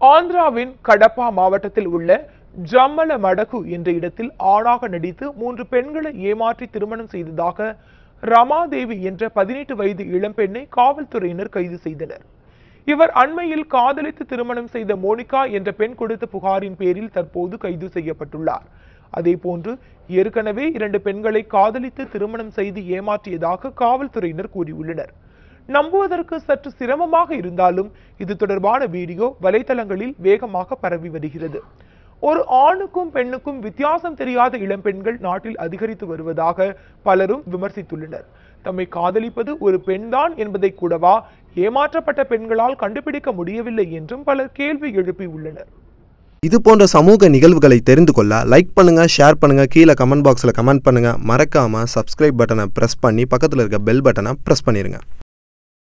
ஆந்திராவின் கடப்பா மாவட்டத்தில் உள்ள ஜம்மல மடகு என்ற இடத்தில் ஆணாக நடித்து மூன்று பெண்களை ஏமாற்றி திருமணம் செய்ததாக ரமாதேவி என்ற பதினெட்டு வயது இளம்பெண்ணை காவல்துறையினர் கைது செய்தனர். இவர் அண்மையில் காதலித்து திருமணம் செய்த மோனிகா என்ற பெண் கொடுத்த புகாரின் பேரில் தற்போது கைது செய்யப்பட்டுள்ளார். அதேபோன்று ஏற்கனவே இரண்டு பெண்களை காதலித்து திருமணம் செய்து ஏமாற்றியதாக காவல்துறையினர் கூறியுள்ளனர். நம்புவதற்கு சற்று சிரமமாக இருந்தாலும் இது தொடர்பான வீடியோ வலைதளங்களில் வேகமாக பரவி வருகிறது. ஒரு ஆணுக்கும் பெண்ணுக்கும் வித்தியாசம் தெரியாத இளம்பெண்கள் நாட்டில் அதிகரித்து வருவதாக பலரும் விமர்சித்துள்ளனர். தம்மை காதலிப்பது ஒரு பெண்தான் என்பதை கூடவா ஏமாற்றப்பட்ட பெண்களால் கண்டுபிடிக்க முடியவில்லை என்றும் பலர் கேள்வி எழுப்பியுள்ளனர் இது போன்ற சமூக நிகழ்வுகளை தெரிந்து கொள்ள லைக் பண்ணுங்க ஷேர் பண்ணுங்க கீழே கமெண்ட் பாக்ஸில் கமெண்ட் பண்ணுங்க. மறக்காம சப்ஸ்கிரைப் பட்டனை பிரஸ் பண்ணி பக்கத்தில் இருக்க பெல் பட்டனை பிரஸ் பண்ணிடுங்க